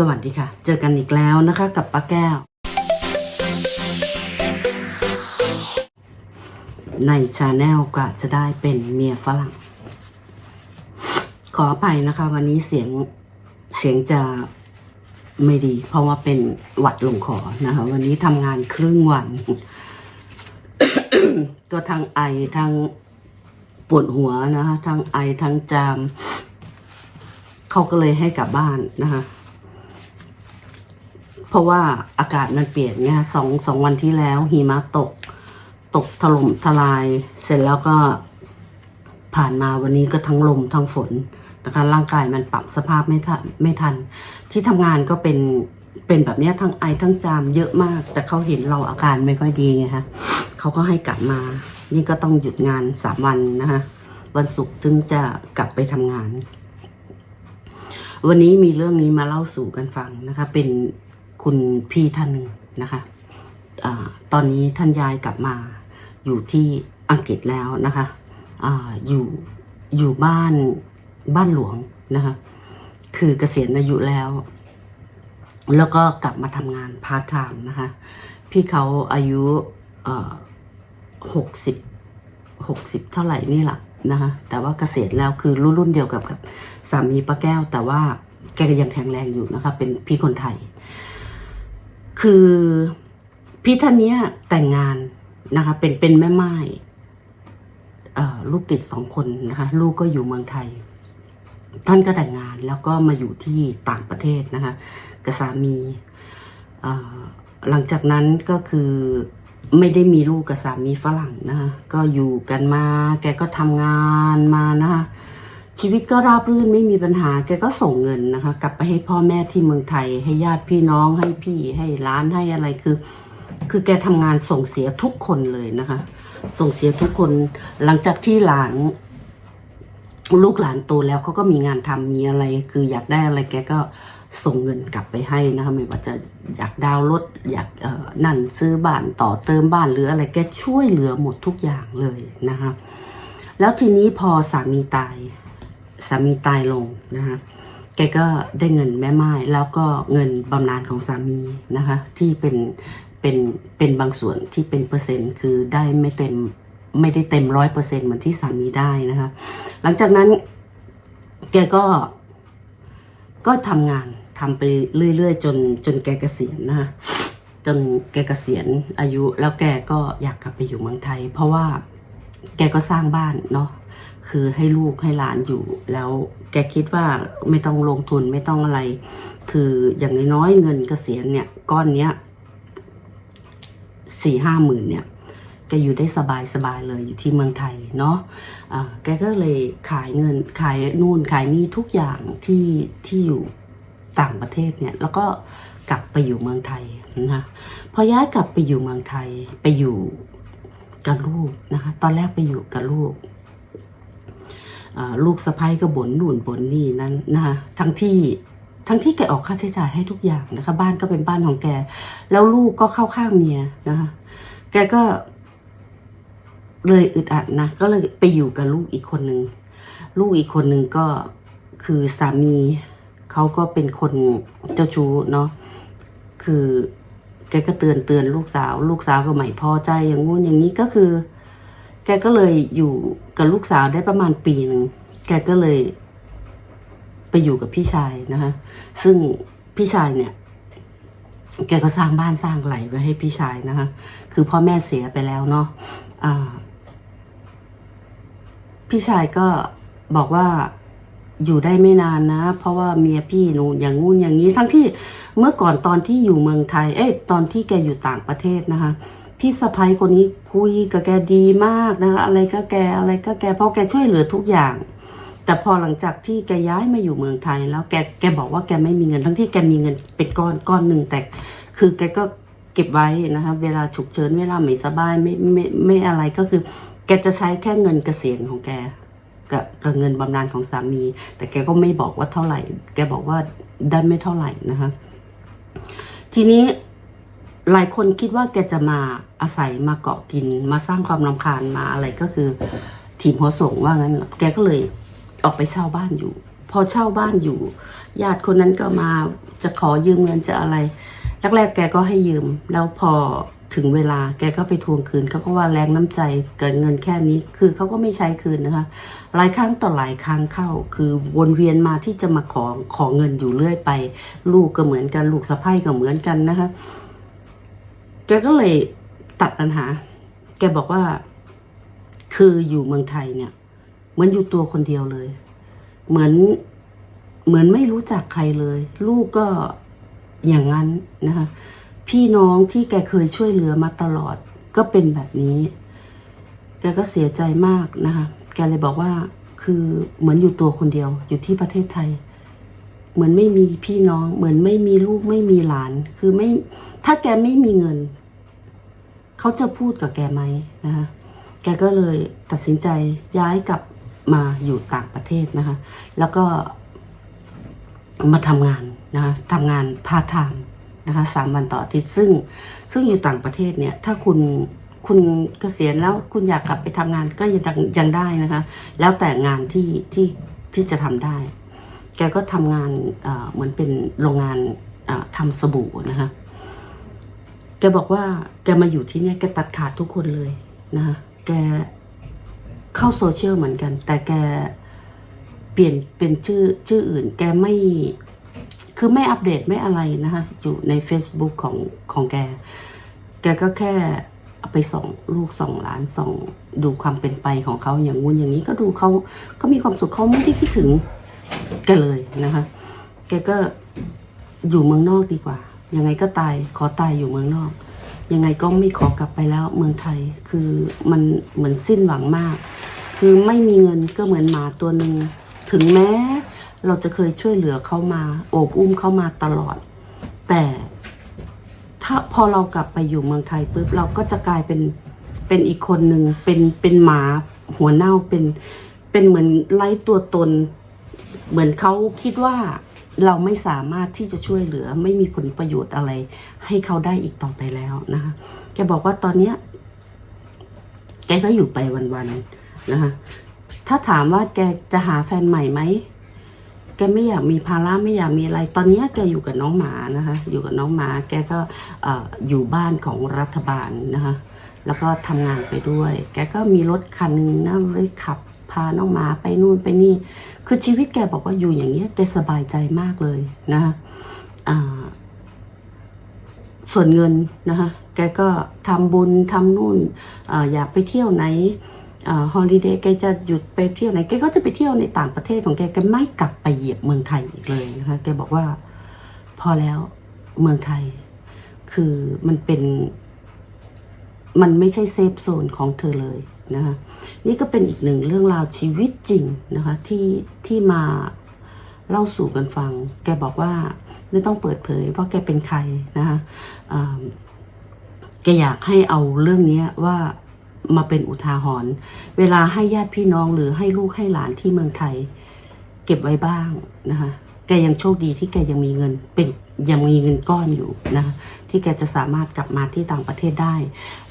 สวัสดีค่ะ เจอกันอีกแล้วนะคะกับป้าแก้ว ในชาแนลก็จะได้เป็นเมียฝรั่ง ขออภัยนะคะ วันนี้เสียงเสียงจะไม่ดี เพราะว่าเป็นหวัดลงคอนะคะ วันนี้ทำงานครึ่งวัน ก็ทั้งไอทั้งปวดหัวนะคะทั้งไอทั้งจามเขาก็เลยให้กลับบ้านนะคะ เพราะว่าอากาศมันเปลี่ยนเนี่ยสองสองวันที่แล้วหิมะตก ตกถล่มทลาย เสร็จแล้วก็ผ่านมาวันนี้ก็ทั้งลมทั้งฝนนะคะร่างกายมันปรับสภาพไม่ทันไม่ทัน ที่ทำงานก็เป็นเป็นแบบนี้ทั้งไอทั้งจามเยอะมาก แต่เขาเห็นเราอาการไม่ค่อยดีไงคะเขาก็ให้กลับมา นี่ก็ต้องหยุดงานสามวันนะคะวันศุกร์ถึงจะกลับไปทำงาน วันนี้มีเรื่องนี้มาเล่าสู่กันฟังนะคะ เป็น คุณพี่ท่านหนึ่งนะคะอตอนนี้ท่านยายกลับมาอยู่ที่อังกฤษแล้วนะคะออยู่อยู่บ้านบ้านหลวงนะคะคือเกษียณอายุแล้ว แล้วก็กลับมาทำงานพาร์ทไทม์นะคะพี่เขาอายุหกสิบหกสิบเท่าไหร่นี่แหละนะคะแต่ว่าเกษียณแล้วคือรุ่นรุ่นเดียวกับกับสามีป้าแก้ว แต่ว่าแกก็ยังแข็งแรงอยู่นะคะเป็นพี่คนไทย คือพี่ท่านเนี้ยแต่งงานนะคะ เป็นเป็นแม่ไม้ลูกติดสองคนนะคะ ลูกก็อยู่เมืองไทย ท่านก็แต่งงานแล้วก็มาอยู่ที่ต่างประเทศนะคะกับสามีหลังจากนั้นก็คือไม่ได้มีลูกกับสามีฝรั่งนะคะก็อยู่กันมา แกก็ทำงานมานะคะ ชีวิตก็ราบรื่นไม่มีปัญหา แกก็ส่งเงินนะคะ กลับไปให้พ่อแม่ที่เมืองไทย ให้ญาติพี่น้องให้พี่ให้ร้านให้อะไรคือ คือแกทำงานส่งเสียทุกคนเลยนะคะ ส่งเสียทุกคนหลังจากที่หลานลูกหลานโตแล้วเขาก็มีงานทำมีอะไร คืออยากได้อะไรแกก็ส่งเงินกลับไปให้นะคะไม่ว่าจะอยากดาวรถอยากนั่นซื้อบ้านต่อเติมบ้านหรืออะไรแกช่วยเหลือหมดทุกอย่างเลยนะคะแล้วทีนี้พอสามีตาย สามีตายลงนะคะแกก็ได้เงินแม่ไม้แล้วก็เงินบำนาญของสามีนะคะที่เป็นเป็นเป็นบางส่วนที่เป็นเปอร์เซ็นต์คือได้ไม่เต็มไม่ได้เต็มร้อยเปอร์เซ็นต์เหมือนที่สามีได้นะคะหลังจากนั้นแกก็ก็ทำงานทำไปเรื่อยๆ จนจนแกเกษียณนะคะจนแกเกษียณอายุแล้วแกก็อยากกลับไปอยู่เมืองไทย เพราะว่าแกก็สร้างบ้านเนาะ คือให้ลูกให้หลานอยู่ แล้วแกคิดว่าไม่ต้องลงทุนไม่ต้องอะไร คืออย่างน้อยเงินเกษียณเนี่ยก้อนเนี้ยสี่ห้าหมื่นเนี่ยแกอยู่ได้สบายสบายเลยอยู่ที่เมืองไทยเนาะะแกก็เลยขายเงินขายนู่นขายนี่ทุกอย่างที่ที่อยู่ต่างประเทศเนี่ยแล้วก็กลับไปอยู่เมืองไทยนะคะพอย้ายกลับไปอยู่เมืองไทยไปอยู่กับลูกนะคะตอนแรกไปอยู่กับลูก ลูกสะพ้ยก็บ่นนู่นบ่นนี่นั้นนะคะทั้งที่ทั้งที่แกออกค่าใช้จ่ายให้ทุกอย่างนะคะ บ้านก็เป็นบ้านของแก แล้วลูกก็เข้าข้างเมียนะคะแกก็เลยอึดอัดนะก็เลยไปอยู่กับลูกอีกคนหนึ่งลูกอีกคนหนึ่งก็คือสามีเขาก็เป็นคนเจ้าชู้เนาะคือแกก็เตือนเตือนลูกสาว ลูกสาวก็ไม่พอใจอย่างงู้นอย่างนี้ก็คือ แกก็เลยอยู่กับลูกสาวได้ประมาณปีหนึ่ง แกก็เลยไปอยู่กับพี่ชายนะคะซึ่งพี่ชายเนี่ย แกก็สร้างบ้านสร้างไหลไว้ให้พี่ชายนะคะคือพ่อแม่เสียไปแล้วเนาะอ่าพี่ชายก็บอกว่าอยู่ได้ไม่นานนะ เพราะว่าเมียพี่หนูอย่างงู้นอย่างนี้ ทั้งที่เมื่อก่อนตอนที่อยู่เมืองไทย เอ้ยตอนที่แกอยู่ต่างประเทศนะคะ พี่สะพ้ยคนนี้คุยกับแกดีมากนะคะอะไรก็แกอะไรก็แกเพราะแกช่วยเหลือทุกอย่าง แต่พอหลังจากที่แกย้ายมาอยู่เมืองไทย แล้วแกแกบอกว่าแกไม่มีเงินทั้งที่แกมีเงินเป็นก้อนก้อนหนึ่งแต่คือแกก็เก็บไว้นะคะเวลาฉุกเฉินเวลาไม่สบายไม่ไม่ไม่อะไรก็คือ แกจะใช้แค่เงินเกษียณของแกกับกับเงินบำนาญของสามี แต่แกก็ไม่บอกว่าเท่าไหร่ แกบอกว่าได้ไม่เท่าไหร่นะคะทีนี้ หลายคนคิดว่าแกจะมาอาศัยมาเกาะกิน มาสร้างความรำคาญมาอะไรก็คือทีมหัวส่งว่างั้น แกก็เลยออกไปเช่าบ้านอยู่ พอเช่าบ้านอยู่ญาติคนนั้นก็มาจะขอยืมเงินจะอะไรแรกๆแกก็ให้ยืม แล้วพอถึงเวลาแกก็ไปทวงคืนเขาก็ว่าแรงน้ำใจเกินเงินแค่นี้คือเขาก็ไม่ใช้คืนนะคะ หลายครั้งต่อหลายครั้งเข้า คือวนเวียนมาที่จะมาขอขอเงินอยู่เรื่อยไป ลูกก็เหมือนกันลูกสะใภ้ก็เหมือนกันนะคะ แกก็เลยตัดปัญหา แกบอกว่า คืออยู่เมืองไทยเนี่ย เหมือนอยู่ตัวคนเดียวเลย เหมือนเหมือนไม่รู้จักใครเลย ลูกก็อย่างนั้นนะคะ พี่น้องที่แกเคยช่วยเหลือมาตลอด ก็เป็นแบบนี้ แกก็เสียใจมากนะคะ แกเลยบอกว่าคือเหมือนอยู่ตัวคนเดียว อยู่ที่ประเทศไทย เหมือนไม่มีพี่น้อง เหมือนไม่มีลูกไม่มีหลาน คือไม่ ถ้าแกไม่มีเงิน เขาจะพูดกับแกไหมนะคะแกก็เลยตัดสินใจย้ายกลับมาอยู่ต่างประเทศนะคะ แล้วก็มาทำงานนะคะทำงานพาร์ทไทม์นะคะสามวันต่ออาทิตย์ซึ่งซึ่งอยู่ต่างประเทศเนี่ย ถ้าคุณคุณเกษียณแล้วคุณอยากกลับไปทำงานก็ยังยังได้นะคะ แล้วแต่งานที่ที่ที่จะทำได้ แกก็ทำงานเเหมือนเป็นโรงงานทำสบู่นะคะ แกบอกว่าแกมาอยู่ที่เนี่ยแกตัดขาดทุกคนเลยนะคะแกเข้าโซเชียลเหมือนกัน แต่แกเปลี่ยนเป็นชื่อชื่ออื่น แกไม่คือไม่อัปเดตไม่อะไรนะคะอยู่ใน Facebook ของของแก แกก็แค่ไปส่องลูกส่องหลานส่องดูความเป็นไปของเขาอย่างงู้นอย่างนี้ก็ดูเขาก็มีความสุขเขาไม่ได้คิดถึงแกเลยนะคะ แกก็อยู่เมืองนอกดีกว่า ยังไงก็ตายขอตายอยู่เมืองนอก ยังไงก็ไม่ขอกลับไปแล้วเมืองไทยคือมันเหมือนสิ้นหวังมาก คือไม่มีเงินก็เหมือนหมาตัวหนึ่งถึงแม้ เราจะเคยช่วยเหลือเขามาโอบอุ้มเขามาตลอด แต่ถ้าพอเรากลับไปอยู่เมืองไทยปุ๊บเราก็จะกลายเป็นเป็นอีกคนหนึ่งเป็นเป็นหมาหัวเน่าเป็นเป็นเหมือนไร้ตัวตน เหมือนเขาคิดว่า เราไม่สามารถที่จะช่วยเหลือไม่มีผลประโยชน์อะไร ให้เขาได้อีกต่อไปแล้วนะคะแกบอกว่าตอนเนี้ยแกก็อยู่ไปวันๆนะคะถ้าถามว่าแกจะหาแฟนใหม่ไหมแกไม่อยากมีภาระไม่อยากมีอะไร ตอนนี้แกอยู่กับน้องหมานะคะ อยู่กับน้องหมา แกก็เอ่อยู่บ้านของรัฐบาลนะคะ แล้วก็ทำงานไปด้วย แกก็มีรถคันหนึงนะไว้ขับ พาน้องหมาไปนู่นไปนี่ คือชีวิตแกบอกว่าอยู่อย่างเงี้ยแกสบายใจมากเลยนะคะส่วนเงินนะคะแกก็ทำบุญทำนู่นอออยากไปเที่ยวไหนฮอลิเดย์แกจะหยุดไปเที่ยวไหนแกก็จะไปเที่ยวในต่างประเทศของแกแกไม่กลับไปเหยียบเมืองไทยอีกเลยนะคะแกบอกว่าพอแล้วเมืองไทย คือมันเป็น มันไม่ใช่เซฟโซนของเธอเลย นะคะนี่ก็เป็นอีกหนึ่งเรื่องราวชีวิตจริงนะคะที่ที่มาเล่าสู่กันฟัง แกบอกว่าไม่ต้องเปิดเผยว่าแกเป็นใครนะคะแกอยากให้เอาเรื่องนี้ว่ามาเป็นอุทาหรณ์เวลาให้ญาติพี่น้องหรือให้ลูกให้หลานที่เมืองไทย เก็บไว้บ้างนะคะแกยังโชคดีที่แกยังมีเงินเป็น ยังมีเงินก้อนอยู่นะคะที่แกจะสามารถกลับมาที่ต่างประเทศได้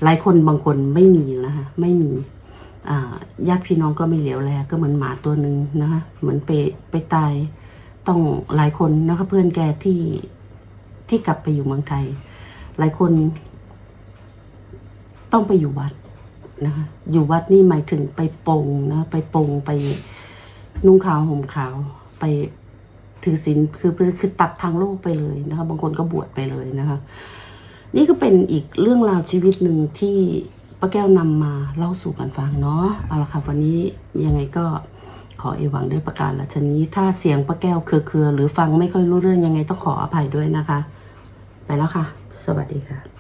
หลายคนบางคนไม่มีนะคะไม่มีญาติพี่น้องก็ไม่เหลียวแลก็เหมือนหมาตัวหนึ่งนะคะเหมือนไปไปตายต้องหลายคนนะคะเพื่อนแกที่ที่กลับไปอยู่เมืองไทย หลายคนต้องไปอยู่วัดนะคะอยู่วัดนี่หมายถึงไปปงนะไปปงไปนุ่งขาวห่มขาวไป ถือศีลคือคือตัดทางโลกไปเลยนะคะ บางคนก็บวชไปเลยนะคะ นี่ก็เป็นอีกเรื่องราวชีวิตหนึ่งที่ป้าแก้วนำมาเล่าสู่กันฟังเนาะเอาละค่ะวันนี้ยังไงก็ขอเอวังด้วยประการละชนี้ ถ้าเสียงป้าแก้วเคือๆหรือฟังไม่ค่อยรู้เรื่องยังไงต้องขออภัยด้วยนะคะ ไปแล้วค่ะ สวัสดีค่ะ